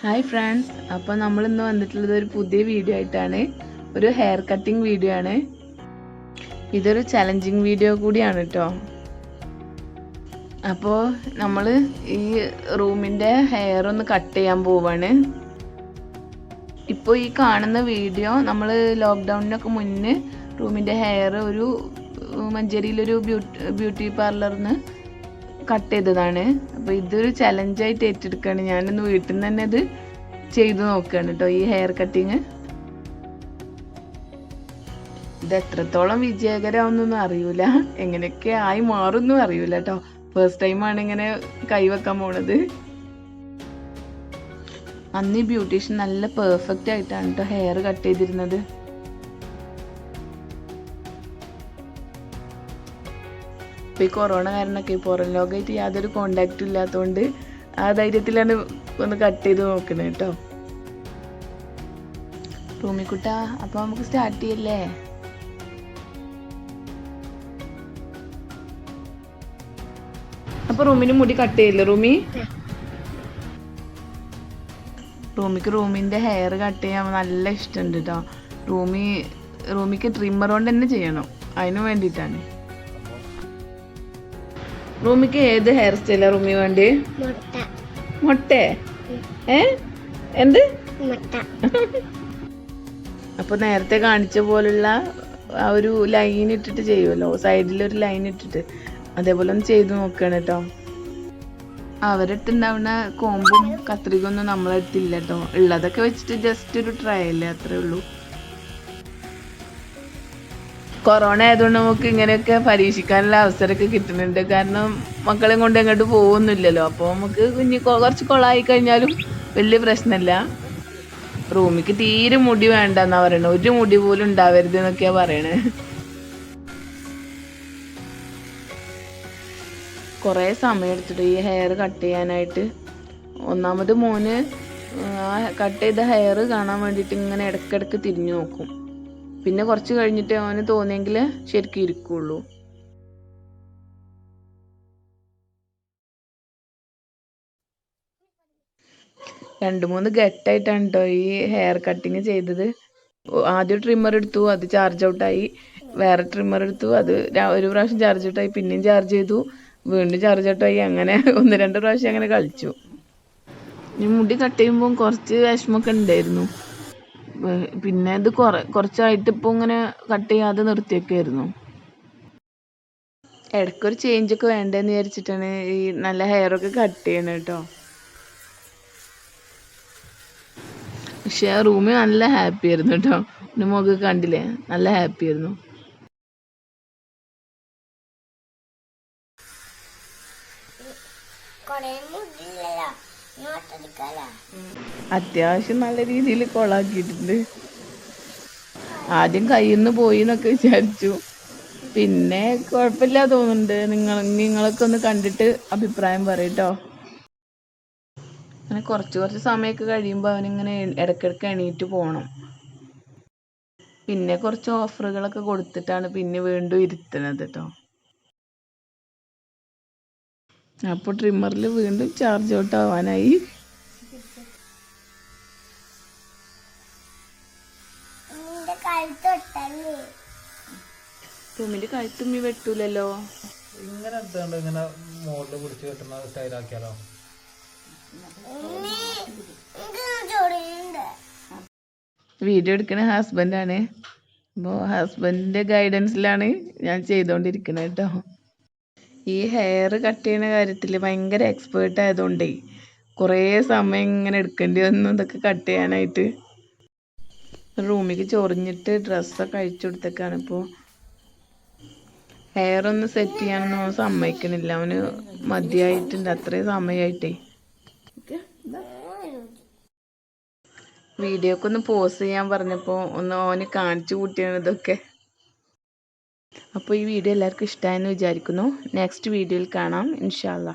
Hi friends അപ്പോൾ നമ്മൾ ഇന്ന് വന്നിട്ടുള്ളത് ഒരു പുതിയ വീഡിയോ ആയിട്ടാണ്. ഒരു ഹെയർ കട്ടിംഗ് വീഡിയോ ആണ്. ഇതൊരു ചലഞ്ചിങ് വീഡിയോ കൂടിയാണ് കേട്ടോ അപ്പോൾ നമ്മൾ ഈ റൂമിന്റെ ഹെയർ ഒന്ന് കട്ട് ചെയ്യാൻ പോവാണ്. ഇപ്പോൾ ഈ കാണുന്ന വീഡിയോ നമ്മൾ ലോക്ക്ഡൗണിനൊക്കെ മുന്നേ റൂമിന്റെ ഹെയർ ഒരു മഞ്ചേരിയിലൊരു ബ്യൂട്ടി ബ്യൂട്ടി പാർലറിന്ന് കട്ട് ചെയ്തതാണ്. അപ്പോൾ ഇതൊരു ചലഞ്ചായിട്ട് ഏറ്റെടുക്കുകയാണ് ഞാനൊന്ന് വീട്ടിൽ നിന്ന് തന്നെ ഇത് ചെയ്തു നോക്കുകയാണ് കേട്ടോ ഈ ഹെയർ കട്ടിങ് ഇത് എത്രത്തോളം വിജയകരമാണെന്നൊന്നും അറിയൂല. എങ്ങനെയൊക്കെ ആയി മാറുമെന്നും അറിയൂല കേട്ടോ ഫസ്റ്റ് ടൈം ആണ് ഇങ്ങനെ കൈവെക്കാൻ പോണത്. അന്ന് ഈ ബ്യൂട്ടീഷ്യൻ നല്ല പെർഫെക്റ്റ് ആയിട്ടാണ് കേട്ടോ ഹെയർ കട്ട് ചെയ്തിരുന്നത്. ഇപ്പം ഈ കൊറോണ കാരണമൊക്കെ പുറം ലോകമായിട്ട് യാതൊരു കോണ്ടാക്റ്റും ഇല്ലാത്തതുകൊണ്ട് ആ ധൈര്യത്തിലാണ് ഒന്ന് കട്ട് ചെയ്ത് നോക്കുന്നത് കേട്ടോ റൂമിക്കുട്ട അപ്പോൾ നമുക്ക് സ്റ്റാർട്ട് ചെയ്യല്ലേ? അപ്പൊ റൂമിന് മുടി കട്ട് ചെയ്യില്ലേ റൂമി? റൂമിക്ക് റൂമിന്റെ ഹെയർ കട്ട് ചെയ്യാൻ നല്ല ഇഷ്ടമുണ്ട് കേട്ടോ റൂമി റൂമിക്ക് ട്രിമ്മർ കൊണ്ട് തന്നെ ചെയ്യണം. അതിന് വേണ്ടിയിട്ടാണ്. റൂമിക്ക് ഏത് ഹെയർ സ്റ്റൈലാ റൂമി വേണ്ടി? മുട്ട. ഏ? എന്ത്? അപ്പൊ നേരത്തെ കാണിച്ച പോലുള്ള ആ ഒരു ലൈൻ ഇട്ടിട്ട് ചെയ്യുമല്ലോ സൈഡിൽ ഒരു ലൈൻ ഇട്ടിട്ട്. അതേപോലെ ഒന്ന് ചെയ്ത് നോക്കണം കേട്ടോ. അവരിട്ടുണ്ടാവുന്ന കോമ്പും കത്രികൊന്നും നമ്മളെടുത്തില്ല കേട്ടോ. ഉള്ളതൊക്കെ വെച്ചിട്ട് ജസ്റ്റ് ഒരു ട്രയൽ അത്രേ ഉള്ളൂ. കൊറോണ ആയതുകൊണ്ട് നമുക്ക് ഇങ്ങനെയൊക്കെ പരീക്ഷിക്കാനുള്ള അവസരമൊക്കെ കിട്ടുന്നുണ്ട്. കാരണം മക്കളെ കൊണ്ട് എങ്ങോട്ട് പോകുന്നില്ലല്ലോ. അപ്പോൾ നമുക്ക് കുഞ്ഞ് കുറച്ച് കൊളായി കഴിഞ്ഞാലും വലിയ പ്രശ്നമില്ല. റൂമിക്ക് തീരെ മുടി വേണ്ട വേണ്ടെന്നാ പറയണത്. ഒരു മുടി പോലും ഉണ്ടാവരുത് എന്നൊക്കെയാ പറയണേ. കുറേ സമയം എടുത്തിട്ട് ഈ ഹെയർ കട്ട് ചെയ്യാനായിട്ട്. ഒന്നാമത് മോന് ആ കട്ട് ചെയ്ത ഹെയർ കാണാൻ വേണ്ടിയിട്ട് ഇങ്ങനെ ഇടക്കിടക്ക് തിരിഞ്ഞു നോക്കും. പിന്നെ കുറച്ച് കഴിഞ്ഞിട്ട് അവന് തോന്നിയെങ്കിൽ ശരിക്കും ഇരിക്കുള്ളൂ. രണ്ട് മൂന്ന് ഗട്ടായിട്ടാണ് കേട്ടോ ഈ ഹെയർ കട്ടിങ് ചെയ്തത്. ആദ്യം ട്രിമ്മർ എടുത്തു അത് ചാർജ് ഔട്ടായി വേറെ ട്രിമ്മർ എടുത്തു അത് ഒരു പ്രാവശ്യം ചാർജ് ഔട്ടായി പിന്നെയും ചാർജ് ചെയ്തു. വീണ്ടും ചാർജ് ഔട്ടായി അങ്ങനെ ഒന്ന് രണ്ട് പ്രാവശ്യം അങ്ങനെ കളിച്ചു. മുടി കട്ട് ചെയ്യുമ്പോൾ കുറച്ച് വിഷമമൊക്കെ ഉണ്ടായിരുന്നു. പിന്നെ ഇത് കുറ കുറച്ചായിട്ട് ഇപ്പോൾ ഇങ്ങനെ കട്ട് ചെയ്യാതെ നിർത്തിയൊക്കെയായിരുന്നു. ഇടയ്ക്കൊരു ചേഞ്ച് ഒക്കെ വേണ്ടെന്ന് വിചാരിച്ചിട്ടാണ് ഈ നല്ല ഹെയർ ഒക്കെ കട്ട് ചെയ്യണത് കേട്ടോ. പക്ഷെ റൂമിൽ നല്ല ഹാപ്പി ആയിരുന്നു കേട്ടോ. എന്റെ മുഖം കണ്ടില്ലേ? നല്ല ഹാപ്പി ആയിരുന്നു. കൊറേ മുടിയില്ലല്ലോ. അത്യാവശ്യം നല്ല രീതിയിൽ കൊളാക്കിയിട്ടുണ്ട്. ആദ്യം കയ്യിൽ നിന്ന് പോയി എന്നൊക്കെ വിചാരിച്ചു. പിന്നെ കുഴപ്പമില്ല തോന്നുന്നുണ്ട്. നിങ്ങൾ നിങ്ങളൊക്കെ ഒന്ന് കണ്ടിട്ട് അഭിപ്രായം പറയട്ടോ അങ്ങനെ കുറച്ച് കുറച്ച് സമയമൊക്കെ കഴിയുമ്പോൾ അവനിങ്ങനെ ഇടയ്ക്കിടയ്ക്ക് എണീറ്റ് പോകണം പിന്നെ കുറച്ച് ഓഫറുകളൊക്കെ കൊടുത്തിട്ടാണ് പിന്നെ വീണ്ടും ഇരുത്തുന്നത് കേട്ടോ അപ്പോൾ ട്രിമ്മറിൽ വീണ്ടും ചാർജ് ഔട്ട് ആവാനായി. റൂമിന്റെ കഴുത്തുമ്മി വെട്ടൂലല്ലോ. ഇങ്ങനെ എടുത്തോണ്ട് ഇങ്ങനെ മുകളിൽ പിടിച്ച് കെട്ടുന്ന സ്റ്റൈലാക്കിയാലോ വീഡിയോ എടുക്കുന്ന ഹസ്ബൻഡാണ് അപ്പോൾ ഹസ്ബൻഡിന്റെ ഗൈഡൻസിലാണ് ഞാൻ ചെയ്തുകൊണ്ടിരിക്കുന്നത് കേട്ടോ ഈ ഹെയർ കട്ട് ചെയ്യുന്ന കാര്യത്തിൽ ഭയങ്കര എക്സ്പേർട്ട് ആയതുകൊണ്ടേ കുറേ സമയം ഇങ്ങനെ എടുക്കേണ്ടി വന്നു ഇതൊക്കെ കട്ട് ചെയ്യാനായിട്ട്. റൂമിലേക്ക് ചൊറിഞ്ഞിട്ട് ഡ്രസ്സൊക്കെ അഴിച്ചു കൊടുത്തേക്കാണ് ഇപ്പോൾ ഹെയർ ഒന്ന് സെറ്റ് ചെയ്യാനൊന്നും അവൻ സമ്മതിക്കണില്ല. അവന് മതിയായിട്ടുണ്ട്. അത്രയും സമയമായിട്ടേ വീഡിയോക്കൊന്ന് പോസ് ചെയ്യാൻ പറഞ്ഞപ്പോൾ ഒന്ന് ഓന് കാണിച്ചു കൂട്ടിയാണ് ഇതൊക്കെ. അപ്പോൾ ഈ വീഡിയോ എല്ലാവർക്കും ഇഷ്ടമായെന്ന് വിചാരിക്കുന്നു. നെക്സ്റ്റ് വീഡിയോയിൽ കാണാം. ഇൻഷാല്ലാ